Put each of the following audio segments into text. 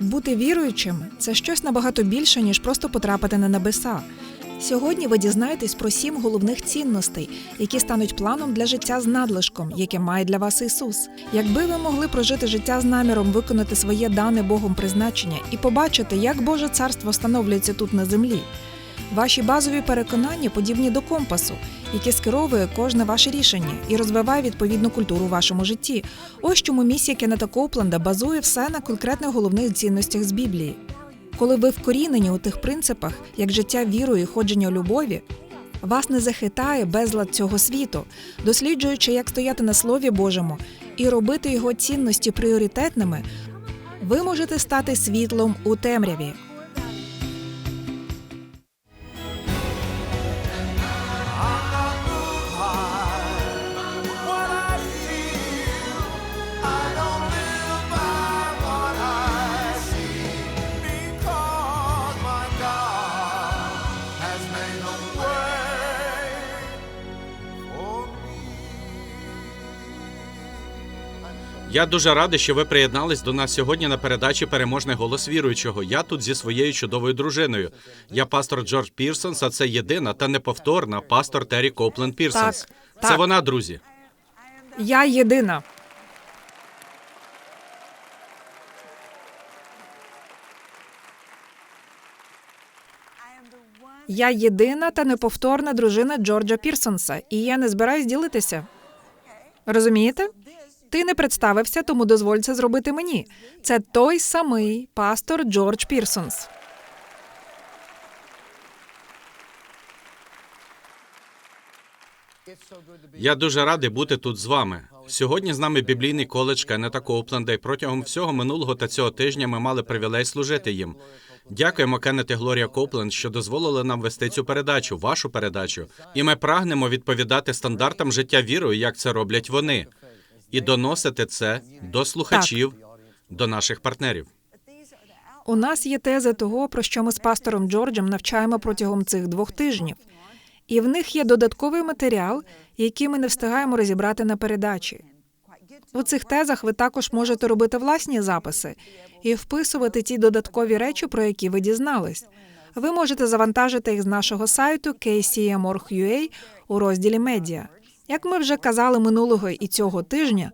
Бути віруючим це щось набагато більше, ніж просто потрапити на небеса. Сьогодні ви дізнаєтесь про сім головних цінностей, які стануть планом для життя з надлишком, яке має для вас Ісус. Якби ви могли прожити життя з наміром виконати своє дане Богом призначення і побачити, як Боже царство встановлюється тут на землі. Ваші базові переконання подібні до компасу, який скеровує кожне ваше рішення і розвиває відповідну культуру у вашому житті. Ось чому місія Кеннета Коупленда базує все на конкретних головних цінностях з Біблії. Коли ви вкорінені у тих принципах, як життя вірою і ходження у любові, вас не захитає безлад цього світу, досліджуючи, як стояти на Слові Божому і робити його цінності пріоритетними, ви можете стати світлом у темряві. Я дуже радий, що ви приєднались до нас сьогодні на передачі Переможний голос віруючого. Я тут зі своєю чудовою дружиною. Я пастор Джордж Пірсонс, а це єдина та неповторна пастор Террі Копленд Пірсонс. Так, Це так. вона, друзі. Я єдина. Я єдина та неповторна дружина Джорджа Пірсонса, і я не збираюсь ділитися. Розумієте? Ти не представився, тому дозволь це зробити мені. Це той самий пастор Джордж Пірсонс. Я дуже радий бути тут з вами. Сьогодні з нами біблійний коледж Кеннета Коупленда, і протягом всього минулого та цього тижня ми мали привілей служити їм. Дякуємо, Кеннет і Глорія Копленд, що дозволили нам вести цю передачу, вашу передачу. І ми прагнемо відповідати стандартам життя вірою, як це роблять вони, і доносити це до слухачів, до наших партнерів. У нас є тези того, про що ми з пастором Джорджем навчаємо протягом цих двох тижнів. І в них є додатковий матеріал, який ми не встигаємо розібрати на передачі. У цих тезах ви також можете робити власні записи і вписувати ті додаткові речі, про які ви дізнались. Ви можете завантажити їх з нашого сайту kcm.org.ua у розділі медіа. Як ми вже казали минулого і цього тижня,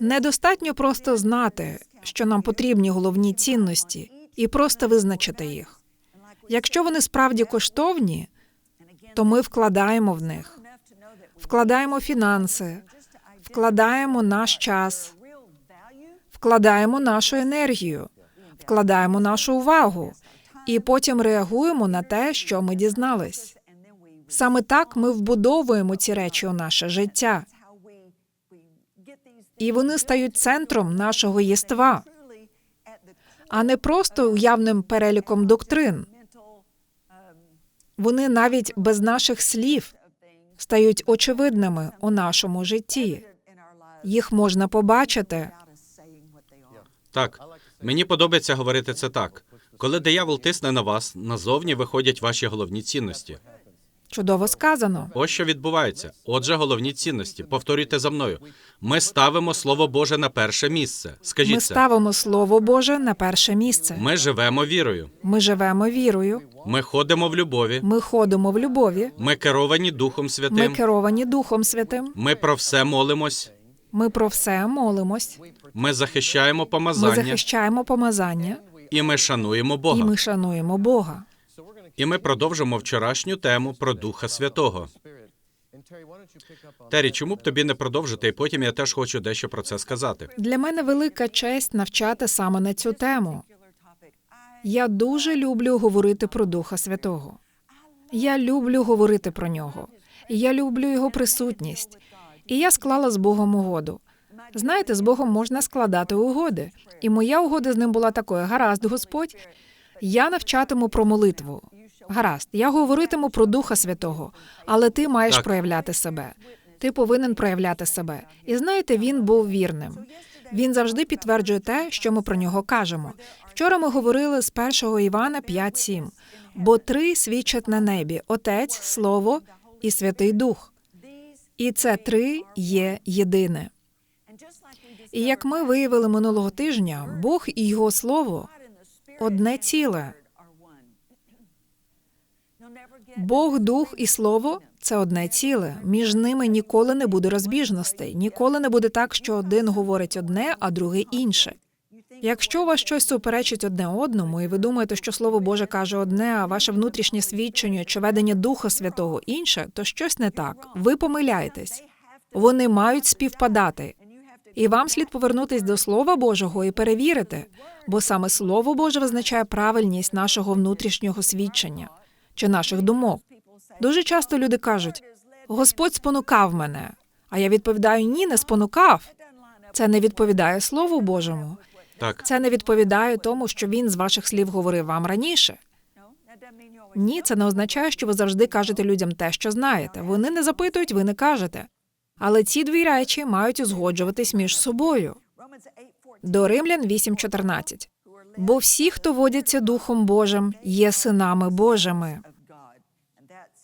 недостатньо просто знати, що нам потрібні головні цінності, і просто визначити їх. Якщо вони справді коштовні, то ми вкладаємо в них, вкладаємо фінанси, вкладаємо наш час, вкладаємо нашу енергію, вкладаємо нашу увагу і потім реагуємо на те, що ми дізнались. Саме так ми вбудовуємо ці речі у наше життя, і вони стають центром нашого єства, а не просто уявним переліком доктрин. Вони навіть без наших слів стають очевидними у нашому житті. Їх можна побачити. Так, мені подобається говорити це так. Коли диявол тисне на вас, назовні виходять ваші головні цінності. Чудово сказано. Ось що відбувається. Отже, головні цінності. Повторюйте за мною. Ми ставимо Слово Боже на перше місце. Ми Скажіть це. ставимо Слово Боже на перше місце. Ми живемо вірою. Ми живемо вірою. Ми ходимо в любові. Ми ходимо в любові. Ми керовані Духом Святим. Ми керовані Духом Святим. Ми про все молимось. Ми про все молимось. Ми захищаємо Ми помазання захищаємо помазання і ми шануємо і Бога. ми шануємо Бога. І ми продовжимо вчорашню тему про Духа Святого. Террі, чому б тобі не продовжити? І потім я теж хочу дещо про це сказати. Для мене велика честь навчати саме на цю тему. Я дуже люблю говорити про Духа Святого. Я люблю говорити про нього. Я люблю його присутність. І я склала з Богом угоду. Знаєте, з Богом можна складати угоди. І моя угода з ним була такою: гаразд, Господь, я навчатиму про молитву. Гаразд, я говоритиму про Духа Святого, але ти маєш Так. проявляти себе. Ти повинен проявляти себе. І знаєте, він був вірним. Він завжди підтверджує те, що ми про нього кажемо. Вчора ми говорили з 1 Івана 5.7. Бо три свідчать на небі: Отець, Слово і Святий Дух. І це три є єдине. І як ми виявили минулого тижня, Бог і його слово одне ціле. Бог, дух і слово це одне ціле. Між ними ніколи не буде розбіжностей. Ніколи не буде так, що один говорить одне, а другий інше. Якщо вас щось суперечить одне одному, і ви думаєте, що слово Боже каже одне, а ваше внутрішнє свідчення чи ведення Духа Святого інше, то щось не так. Ви помиляєтесь. Вони мають співпадати. І вам слід повернутись до Слова Божого і перевірити, бо саме Слово Боже визначає правильність нашого внутрішнього свідчення чи наших думок. Дуже часто люди кажуть: Господь спонукав мене. А я відповідаю: ні, не спонукав. Це не відповідає Слову Божому. Так, Це не відповідає тому, що він з ваших слів говорив вам раніше. Ні, це не означає, що ви завжди кажете людям те, що знаєте. Вони не запитують, ви не кажете. Але ці дві речі мають узгоджуватись між собою. До Римлян 8.14. Бо всі, хто водяться Духом Божим, є синами Божими.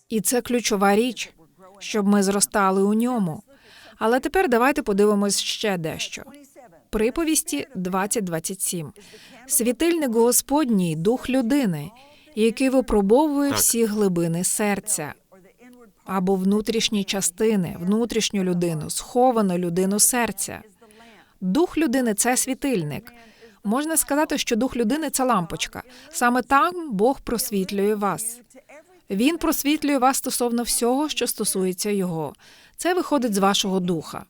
І це ключова річ, щоб ми зростали у ньому. Але тепер давайте подивимось ще дещо. Приповісті 20.27. Світильник Господній, дух людини, який випробовує Так. всі глибини серця або внутрішні частини, внутрішню людину, сховану людину серця. Дух людини це світильник. Можна сказати, що дух людини це лампочка. Саме там Бог просвітлює вас. Він просвітлює вас стосовно всього, що стосується його. Це виходить з вашого духа.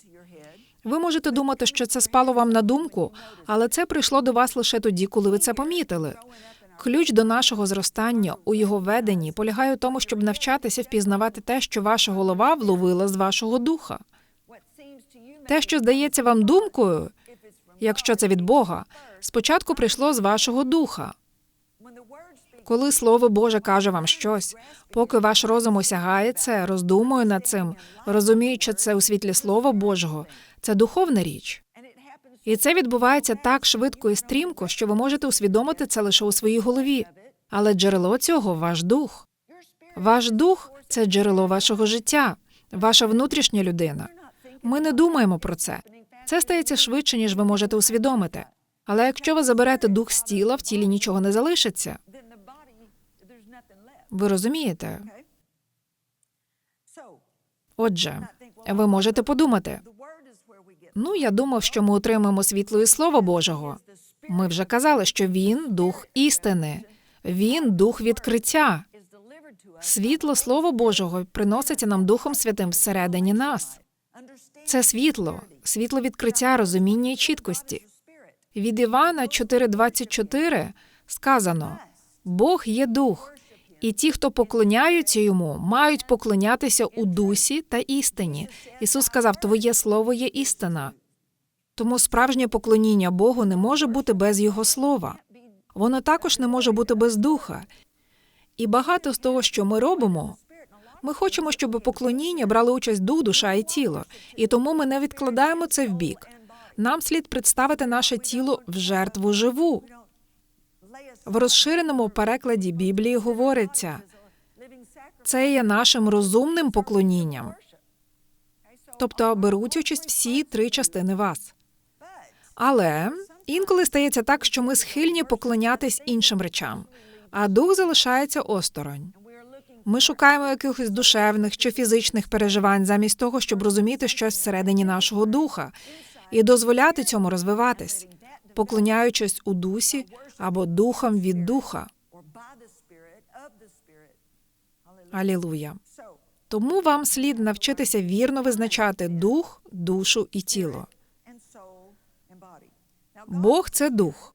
Ви можете думати, що це спало вам на думку, але це прийшло до вас лише тоді, коли ви це помітили. Ключ до нашого зростання у його веденні полягає у тому, щоб навчатися впізнавати те, що ваша голова вловила з вашого духа. Те, що здається вам думкою, якщо це від Бога, спочатку прийшло з вашого духа. Коли Слово Боже каже вам щось, поки ваш розум осягає це, роздумує над цим, розуміючи це у світлі Слова Божого, це духовна річ. І це відбувається так швидко і стрімко, що ви можете усвідомити це лише у своїй голові. Але джерело цього ваш дух. Ваш дух це джерело вашого життя, ваша внутрішня людина. Ми не думаємо про це. Це стається швидше, ніж ви можете усвідомити. Але якщо ви заберете дух з тіла, в тілі нічого не залишиться. Ви розумієте? Отже, ви можете подумати. Ну, я думав, що ми отримаємо світло і слово Божого. Ми вже казали, що він дух істини, він дух відкриття. Світло Слова Божого приноситься нам Духом Святим всередині нас. Це світло, світло відкриття, розуміння і чіткості. Від Івана 4.24 сказано: Бог є дух, і ті, хто поклоняються йому, мають поклонятися у дусі та істині. Ісус сказав: Твоє слово є істина. Тому справжнє поклоніння Богу не може бути без Його слова. Воно також не може бути без духа. І багато з того, що ми робимо, ми хочемо, щоб поклоніння брали участь дух, душа і тіло, і тому ми не відкладаємо це в бік. Нам слід представити наше тіло в жертву живу. В розширеному перекладі Біблії говориться, це є нашим розумним поклонінням. Тобто беруть участь всі три частини вас. Але інколи стається так, що ми схильні поклонятись іншим речам, а дух залишається осторонь. Ми шукаємо якихось душевних чи фізичних переживань замість того, щоб розуміти щось всередині нашого духа і дозволяти цьому розвиватись, поклоняючись у дусі або духом від духа. Алілуя. Тому вам слід навчитися вірно визначати дух, душу і тіло. Бог це дух.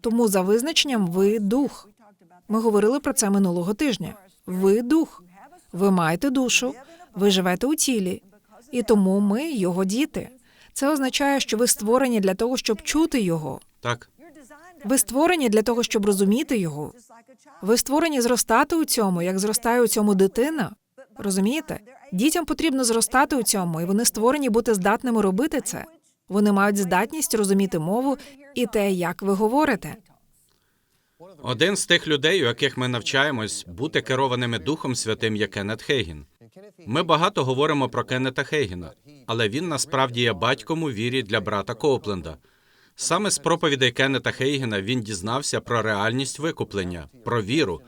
Тому за визначенням ви дух. Ми говорили про це минулого тижня. Ви дух. Ви маєте душу, ви живете у тілі, і тому ми його діти. Це означає, що ви створені для того, щоб чути його. так, Ви створені для того, щоб розуміти його. Ви створені зростати у цьому, як зростає у цьому дитина. Розумієте? Дітям потрібно зростати у цьому, і вони створені бути здатними робити це. Вони мають здатність розуміти мову і те, як ви говорите. один з тих людей, у яких ми навчаємось бути керованими Духом Святим, є Кеннет Хейгін. Ми багато говоримо про Кеннета Хейгена, але він насправді є батьком у вірі для брата Коупленда. Саме з проповідей Кеннета Хейгена він дізнався про реальність викуплення, про віру.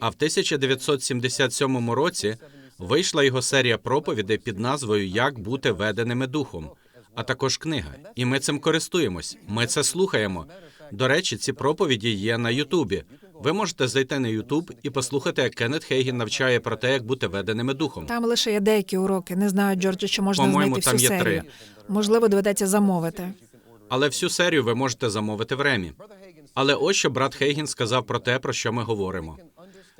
А в 1977 році вийшла його серія проповідей під назвою Як бути веденими духом, а також книга. І ми цим користуємось. Ми це слухаємо. До речі, ці проповіді є на Ютубі. Ви можете зайти на Ютуб і послухати, як Кеннет Хейген навчає про те, як бути веденими духом. Там лише є деякі уроки. Не знаю, Джордже, чи можна По-моєму, знайти там є серію. три. Можливо, доведеться замовити. Але всю серію ви можете замовити в Ремі. Але ось що брат Хейген сказав про те, про що ми говоримо.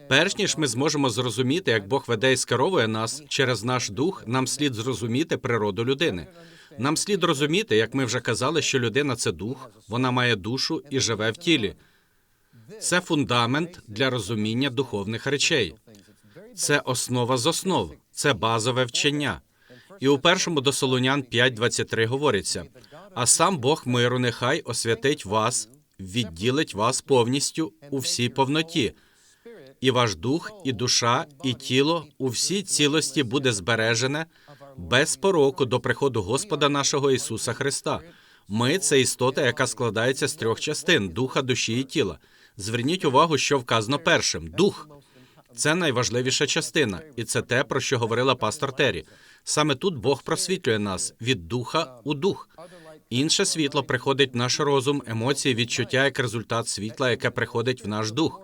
Перш ніж ми зможемо зрозуміти, як Бог веде і скеровує нас через наш дух, нам слід зрозуміти природу людини. Нам слід розуміти, як ми вже казали, що людина це дух, вона має душу і живе в тілі. Це фундамент для розуміння духовних речей. Це основа з основ, це базове вчення. І у першому до Солунян 5.23 говориться: а сам Бог миру нехай освятить вас, відділить вас повністю у всій повноті, і ваш дух, і душа, і тіло у всій цілості буде збережене без пороку до приходу Господа нашого Ісуса Христа. Ми це істота, яка складається з трьох частин духа, душі і тіла. Зверніть увагу, що вказано першим дух. Це найважливіша частина, і це те, про що говорила пастор Террі. Саме тут Бог просвітлює нас від духа у дух. Інше світло приходить в наш розум, емоції, відчуття як результат світла, яке приходить в наш дух.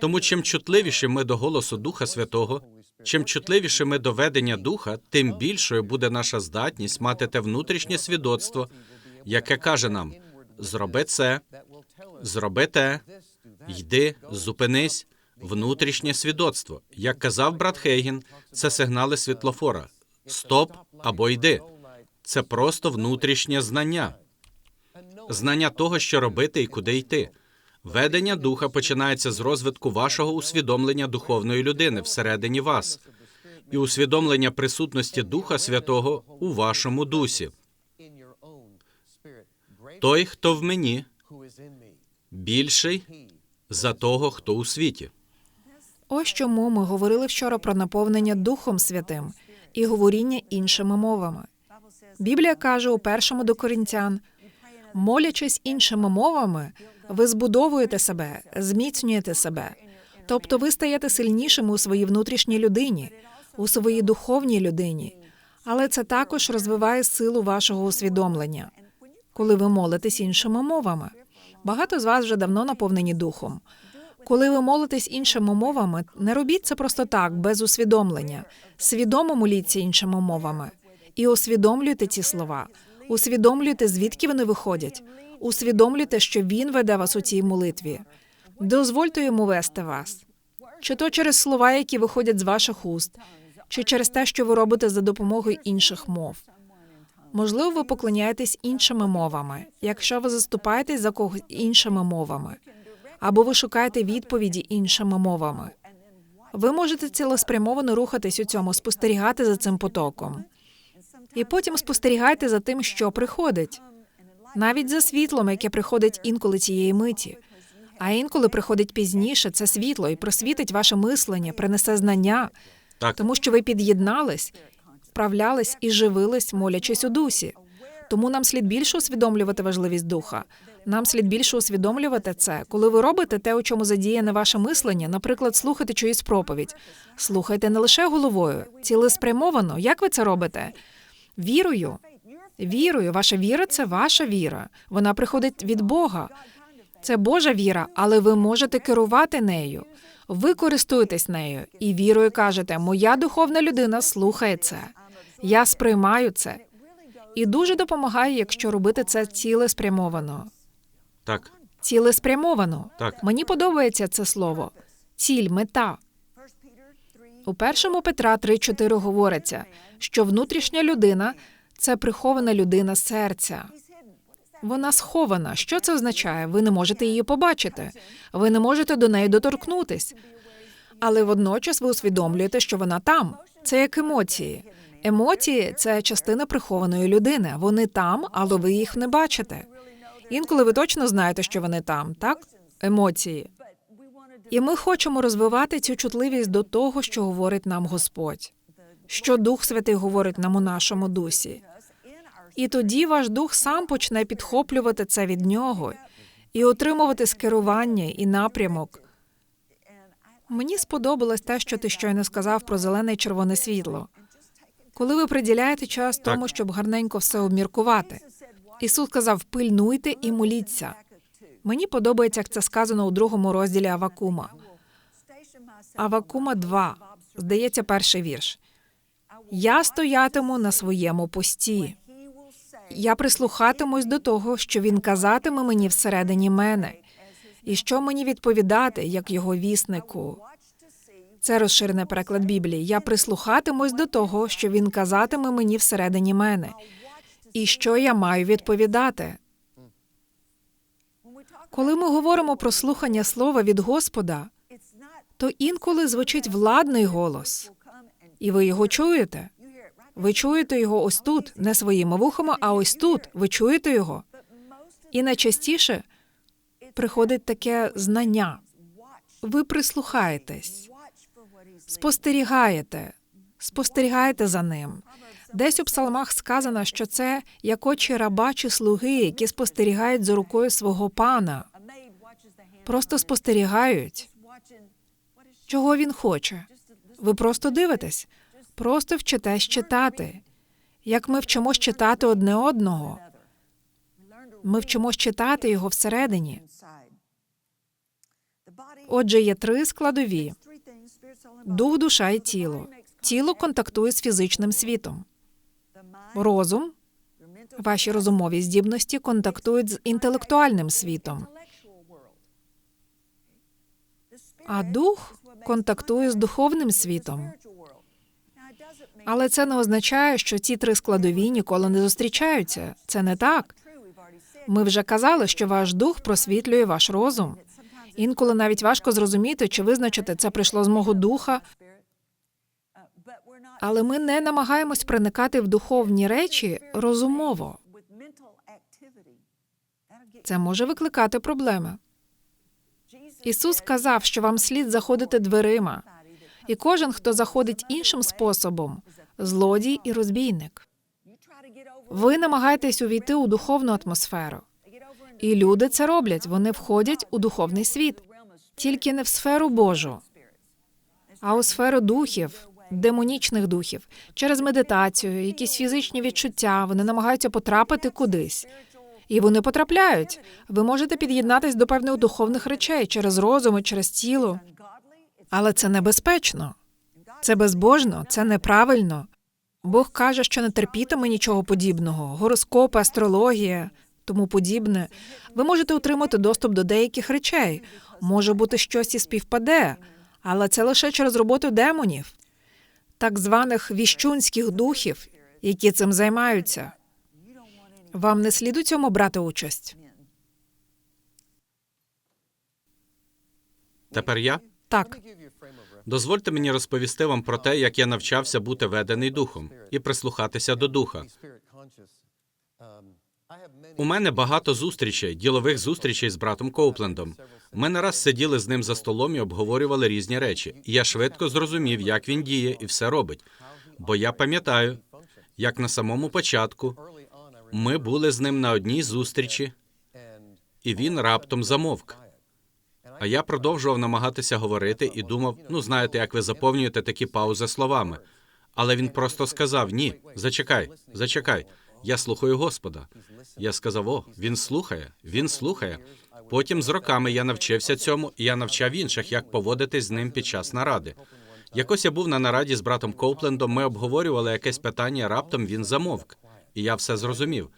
Тому чим чутливіші ми до голосу Духа Святого, чим чутливіше ми до ведення духа, тим більшою буде наша здатність мати те внутрішнє свідоцтво, яке каже нам: зроби це, зроби те, йди, зупинись. Внутрішнє свідоцтво. Як казав брат Хейген, це сигнали світлофора. Стоп або йди. Це просто внутрішнє знання. Знання того, що робити і куди йти. Ведення духа починається з розвитку вашого усвідомлення духовної людини всередині вас і усвідомлення присутності Духа Святого у вашому дусі. Той, хто в мені, більший за того, хто у світі. Ось чому ми говорили вчора про наповнення Духом Святим і говоріння іншими мовами. Біблія каже у першому до корінтян: молячись іншими мовами, ви збудовуєте себе, зміцнюєте себе. Тобто ви стаєте сильнішими у своїй внутрішній людині, у своїй духовній людині. Але це також розвиває силу вашого усвідомлення, коли ви молитесь іншими мовами. Багато з вас вже давно наповнені духом. Коли ви молитесь іншими мовами, не робіть це просто так, без усвідомлення. Свідомо моліться іншими мовами і усвідомлюйте ці слова. Усвідомлюйте, звідки вони виходять. Усвідомлюйте, що він веде вас у цій молитві. Дозвольте йому вести вас. Чи то через слова, які виходять з ваших уст, чи через те, що ви робите за допомогою інших мов. Можливо, ви поклоняєтесь іншими мовами, якщо ви заступаєтесь за когось іншими мовами, або ви шукаєте відповіді іншими мовами. Ви можете цілеспрямовано рухатись у цьому, спостерігати за цим потоком. І потім спостерігайте за тим, що приходить, навіть за світлом, яке приходить інколи цієї миті. А інколи приходить пізніше це світло і просвітить ваше мислення, принесе знання, Так, тому що ви під'єднались, вправлялись і живились, молячись у дусі. Тому нам слід більше усвідомлювати важливість духа. Нам слід більше усвідомлювати це, коли ви робите те, у чому задіяне ваше мислення, наприклад, слухати чиюсь проповідь. Слухайте не лише головою, цілеспрямовано. Як ви це робите? Вірою. Вірою. Ваша віра це ваша віра. Вона приходить від Бога. Це Божа віра, але ви можете керувати нею. Ви користуєтесь нею і вірою кажете: Моя духовна людина слухає це. Я сприймаю це. І дуже допомагає, якщо робити це цілеспрямовано. так, Цілеспрямовано. Так. Мені подобається це слово. Ціль, мета. У першому Петра 3.4 говориться, що внутрішня людина це прихована людина серця. Вона схована. Що це означає? Ви не можете її побачити. Ви не можете до неї доторкнутись. Але водночас ви усвідомлюєте, що вона там. Це як емоції. Емоції це частина прихованої людини. Вони там, але ви їх не бачите. Інколи ви точно знаєте, що вони там, так? Емоції. І ми хочемо розвивати цю чутливість до того, що говорить нам Господь. що Дух Святий говорить нам у нашому дусі. І тоді ваш дух сам почне підхоплювати це від нього і отримувати скерування і напрямок. Мені сподобалось те, що ти щойно сказав про зелене і червоне світло. Коли ви приділяєте час Так. тому, щоб гарненько все обміркувати. Ісус сказав: пильнуйте і моліться. Мені подобається, як це сказано у другому розділі Авакума. Авакума 2, здається, перший вірш. Я стоятиму на своєму пості. Я прислухатимусь до того, що він казатиме мені всередині мене, і що мені відповідати, як його віснику. Це розширений переклад Біблії. Я прислухатимусь до того, що він казатиме мені всередині мене, і що я маю відповідати. Коли ми говоримо про слухання слова від Господа, то інколи звучить владний голос, і ви його чуєте. Ви чуєте його ось тут, не своїми вухами, а ось тут. Ви чуєте його. І найчастіше приходить таке знання. Ви прислухаєтесь, спостерігаєте, спостерігаєте за ним. Десь у псалмах сказано, що це як очі раба чи слуги, які спостерігають за рукою свого пана, просто спостерігають, чого він хоче. Ви просто дивитесь, просто вчитесь читати. Як ми вчимось читати одне одного, ми вчимось читати його всередині. Отже, є три складові: дух, душа і тіло. Тіло контактує з фізичним світом. Розум, ваші розумові здібності контактують з інтелектуальним світом. А дух контактує з духовним світом. Але це не означає, що ці три складові ніколи не зустрічаються. Це не так. Ми вже казали, що ваш дух просвітлює ваш розум. Інколи навіть важко зрозуміти чи визначити, це прийшло з мого духа. Але ми не намагаємось проникати в духовні речі розумово. Це може викликати проблеми. Ісус сказав, що вам слід заходити дверима, і кожен, хто заходить іншим способом, злодій і розбійник. Ви намагаєтесь увійти у духовну атмосферу. І люди це роблять. Вони входять у духовний світ, тільки не в сферу Божу, а у сферу духів, демонічних духів. Через медитацію, якісь фізичні відчуття, вони намагаються потрапити кудись. І вони потрапляють. Ви можете під'єднатись до певних духовних речей через розум і через тіло. Але це небезпечно. Це безбожно, це неправильно. Бог каже, що не терпітиме нічого подібного, гороскопи, астрологія, тому подібне. Ви можете отримати доступ до деяких речей. Може бути щось і співпаде, але це лише через роботу демонів, так званих віщунських духів, які цим займаються. Вам не слід у цьому брати участь. Тепер я Так, дозвольте мені розповісти вам про те, як я навчався бути ведений духом і прислухатися до духа. У мене багато зустрічей, ділових зустрічей з братом Коуплендом. Ми не раз сиділи з ним за столом і обговорювали різні речі. Я швидко зрозумів, як він діє і все робить. Бо я пам'ятаю, як на самому початку ми були з ним на одній зустрічі, і він раптом замовк. А я продовжував намагатися говорити і думав: ну знаєте, як ви заповнюєте такі паузи словами. Але він просто сказав: ні, зачекай, зачекай. Я слухаю Господа. Я сказав: о, він слухає, він слухає. Потім з роками я навчився цьому, і я навчав інших, як поводитись з ним під час наради. Якось я був на нараді з братом Коуплендом, ми обговорювали якесь питання, раптом він замовк, і я все зрозумів.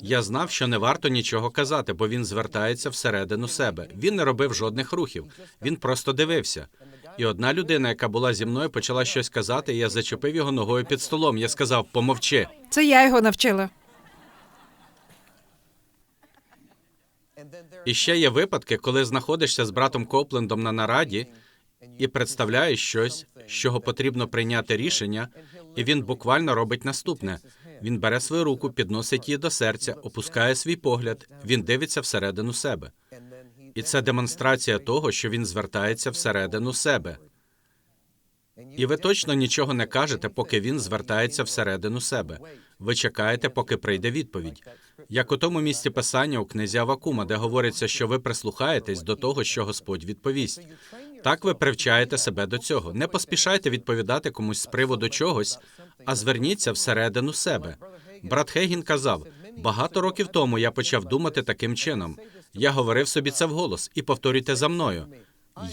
Я знав, що не варто нічого казати, бо він звертається всередину себе. Він не робив жодних рухів. Він просто дивився. І одна людина, яка була зі мною, почала щось казати, і я зачепив його ногою під столом. Я сказав: помовчи. це я його навчила. І ще є випадки, коли знаходишся з братом Коплендом на нараді і представляєш щось, з чого потрібно прийняти рішення, і він буквально робить наступне: він бере свою руку, підносить її до серця, опускає свій погляд, він дивиться всередину себе. І це демонстрація того, що він звертається всередину себе. І ви точно нічого не кажете, поки він звертається всередину себе. Ви чекаєте, поки прийде відповідь. Як у тому місці писання у книзі Авакума, де говориться, що ви прислухаєтесь до того, що Господь відповість. Так ви привчаєте себе до цього. Не поспішайте відповідати комусь з приводу чогось, а зверніться всередину себе. Брат Хейгін казав: багато років тому я почав думати таким чином. Я говорив собі це вголос, і повторюйте за мною.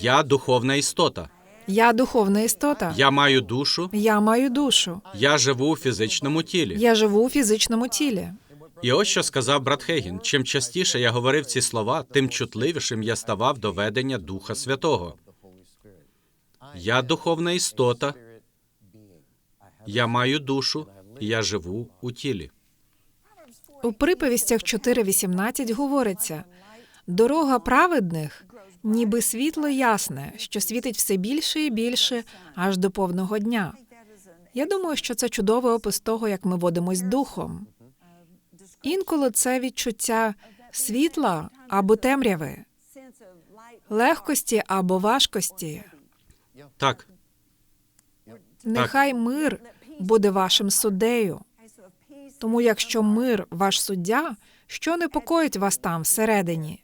Я духовна істота. Я духовна істота. Я маю душу, Я маю душу. я живу у фізичному тілі. Я живу у фізичному тілі. І ось що сказав брат Хейгін. Чим частіше я говорив ці слова, тим чутливішим я ставав до ведення Духа Святого. Я духовна істота, я маю душу, і я живу у тілі. У приповістях 4.18 говориться: дорога праведних, ніби світло ясне, що світить все більше і більше аж до повного дня. Я думаю, що це чудовий опис того, як ми водимось духом. Інколи це відчуття світла або темряви, легкості або важкості. Так, Нехай мир буде вашим суддею. Тому, якщо мир ваш суддя, що непокоїть вас там всередині?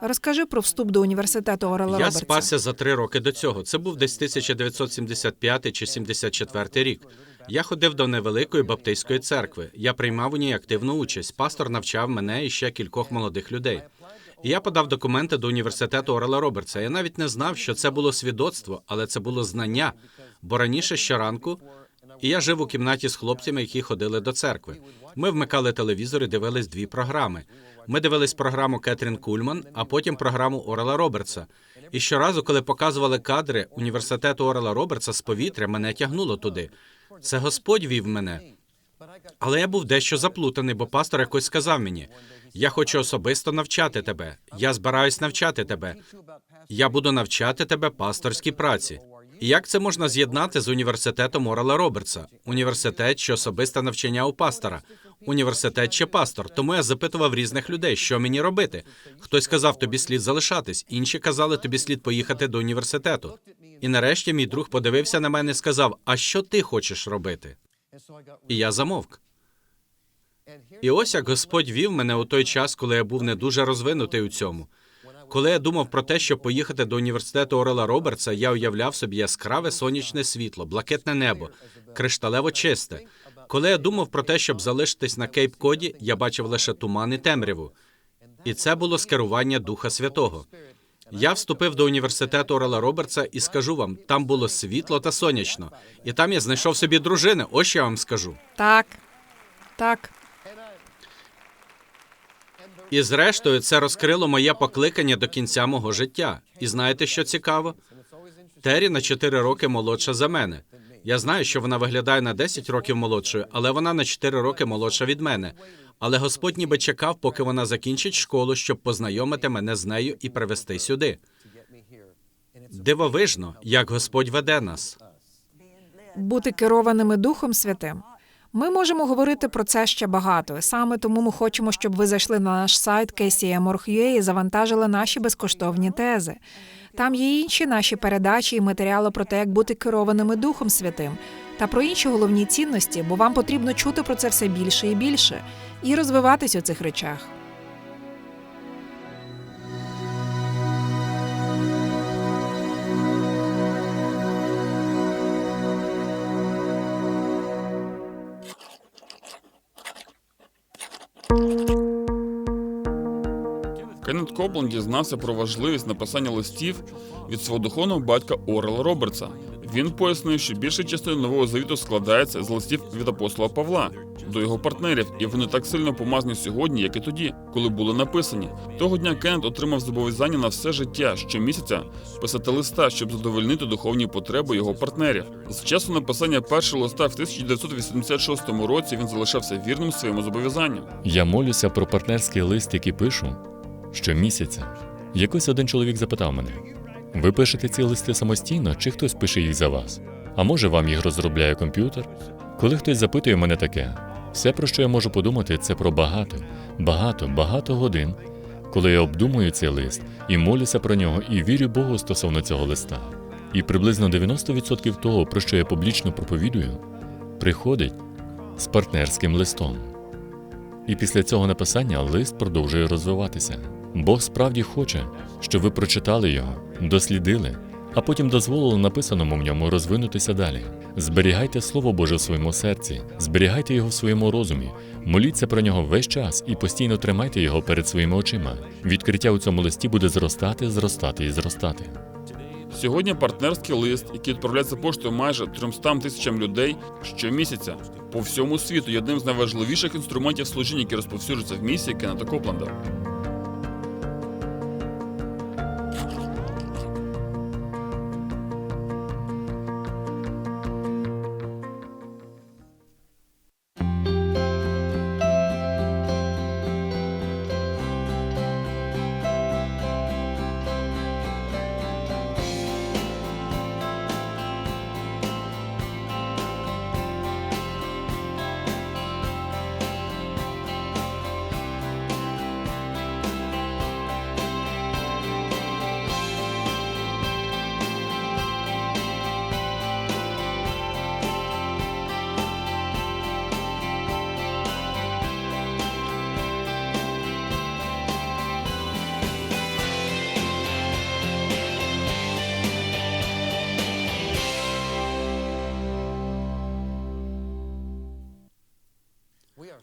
Розкажи про вступ до університету Орела я Робертса. спасся за три роки до цього. Це був десь 1975 чи 74 рік. Я ходив до невеликої баптистської церкви. Я приймав у ній активну участь. Пастор навчав мене і ще кількох молодих людей. І я подав документи до університету Орела Робертса. Я навіть не знав, що це було свідоцтво, але це було знання. Бо раніше щоранку і я жив у кімнаті з хлопцями, які ходили до церкви. Ми вмикали телевізор і дивились дві програми. Ми дивились програму Кетрін Кульман, а потім програму Орела Робертса. І щоразу, коли показували кадри університету Орела Робертса з повітря, мене тягнуло туди. Це Господь вів мене. Але я був дещо заплутаний, бо пастор якось сказав мені: я хочу особисто навчати тебе. Я збираюсь навчати тебе. Я буду навчати тебе пасторській праці. Як це можна з'єднати з університетом Орела Робертса? Університет чи особисте навчання у пастора, університет чи пастор. Тому я запитував різних людей, що мені робити. Хтось сказав, тобі слід залишатись, інші казали, тобі слід поїхати до університету. І нарешті мій друг подивився на мене і сказав: А що ти хочеш робити? І я замовк. І ось як Господь вів мене у той час, коли я був не дуже розвинутий у цьому. Коли я думав про те, щоб поїхати до університету Орела Робертса, я уявляв собі яскраве сонячне світло, блакитне небо, кришталево чисте. Коли я думав про те, щоб залишитись на Кейп Коді, я бачив лише туман і темряву. І це було скерування Духа Святого. Я вступив до університету Орела Робертса і скажу вам, там було світло та сонячно. І там я знайшов собі дружини. Ось що я вам скажу. Так, так. І зрештою, це розкрило моє покликання до кінця мого життя. І знаєте, що цікаво? Террі на 4 роки молодша за мене. Я знаю, що вона виглядає на 10 років молодшою, але вона на 4 роки молодша від мене. Але Господь ніби чекав, поки вона закінчить школу, щоб познайомити мене з нею і привезти сюди. Дивовижно, як Господь веде нас. Бути керованими Духом Святим. Ми можемо говорити про це ще багато. Саме тому ми хочемо, щоб ви зайшли на наш сайт KCM.org.ua і завантажили наші безкоштовні тези. Там є інші наші передачі і матеріали про те, як бути керованими Духом Святим, та про інші головні цінності, бо вам потрібно чути про це все більше і більше і розвиватись у цих речах. Копланд дізнався про важливість написання листів від свого духовного батька Орела Робертса. Він пояснив, що більша частина нового завіту складається з листів від апостола Павла до його партнерів, і вони так сильно помазані сьогодні, як і тоді, коли були написані. Того дня Кеннет отримав зобов'язання на все життя щомісяця писати листа, щоб задовольнити духовні потреби його партнерів. З часу написання першого листа в 1986 році він залишався вірним своєму зобов'язанню. Я молюся про партнерський лист, який пишу щомісяця. Якось один чоловік запитав мене: ви пишете ці листи самостійно, чи хтось пише їх за вас? А може вам їх розробляє комп'ютер? Коли хтось запитує мене таке, все, про що я можу подумати, це про багато, багато, багато годин, коли я обдумую цей лист і молюся про нього і вірю Богу стосовно цього листа. І приблизно 90% того, про що я публічно проповідую, приходить з партнерським листом. І після цього написання лист продовжує розвиватися. Бог справді хоче, щоб ви прочитали його, дослідили, а потім дозволили написаному в ньому розвинутися далі. Зберігайте Слово Боже в своєму серці, зберігайте його в своєму розумі, моліться про нього весь час і постійно тримайте його перед своїми очима. Відкриття у цьому листі буде зростати, зростати і зростати. Сьогодні партнерський лист, який відправляється поштою майже 300 тисячам людей щомісяця по всьому світу, є одним з найважливіших інструментів служіння, які розповсюджуються в місії Кеннета Копленда.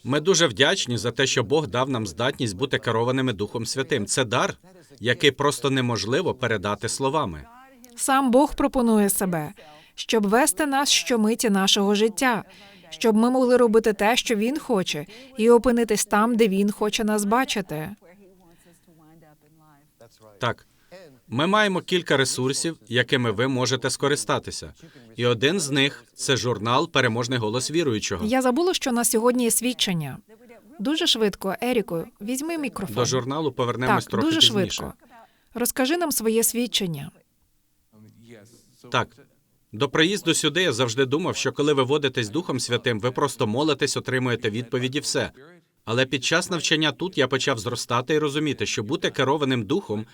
Ми дуже вдячні за те, що Бог дав нам здатність бути керованими Духом Святим. Це дар, який просто неможливо передати словами. Сам Бог пропонує себе, щоб вести нас щомиті нашого життя, щоб ми могли робити те, що Він хоче, і опинитись там, де Він хоче нас бачити. Так, ми маємо кілька ресурсів, якими ви можете скористатися. І один з них це журнал Переможний голос віруючого. Я забула, що на сьогодні є свідчення. Дуже швидко, Еріку, візьми мікрофон. До журналу повернемось так, трохи дуже пізніше. швидко. Розкажи нам своє свідчення. Так. До приїзду сюди я завжди думав, що коли ви водитесь Духом Святим, ви просто молитесь, отримуєте відповіді все. Але під час навчання тут я почав зростати і розуміти, що бути керованим духом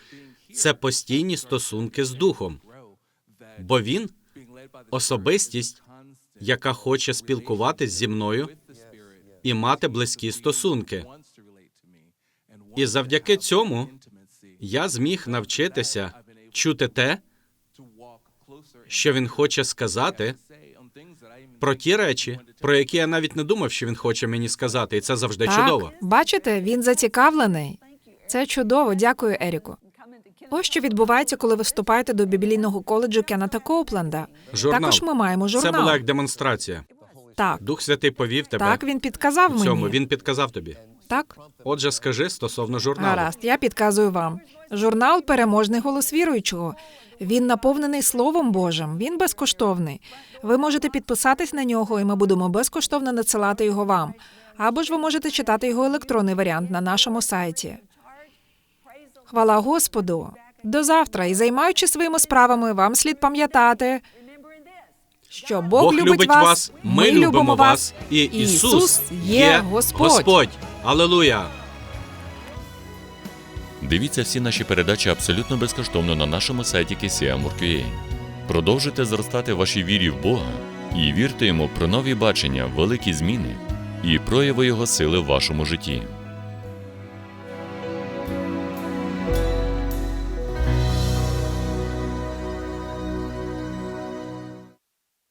це постійні стосунки з духом. Бо він особистість, яка хоче спілкуватись зі мною і мати близькі стосунки. І завдяки цьому я зміг навчитися чути те, що він хоче сказати про ті речі, про які я навіть не думав, що він хоче мені сказати, і це завжди так, чудово. бачите, він зацікавлений. Це чудово, дякую, Еріку. Ось що відбувається, коли ви вступаєте до біблійного коледжу Кеннета Коупленда. Журнал. Також ми маємо журнал. Це була як демонстрація. Так, Дух Святий повів тебе так, він підказав в цьому. мені. Він підказав тобі. Так, Отже, скажи стосовно журналу. гаразд, я підказую вам. Журнал Переможний голос віруючого. Він наповнений Словом Божим. Він безкоштовний. Ви можете підписатись на нього, і ми будемо безкоштовно надсилати його вам. Або ж ви можете читати його електронний варіант на нашому сайті. Хвала Господу. До завтра. І займаючись своїми справами, вам слід пам'ятати, що Бог, Бог любить вас, ми любимо вас, і Ісус є Господь. Алелуя! Дивіться всі наші передачі абсолютно безкоштовно на нашому сайті KCM.org.ua. Продовжуйте зростати в вашій вірі в Бога і вірте йому про нові бачення, великі зміни і прояви Його сили в вашому житті.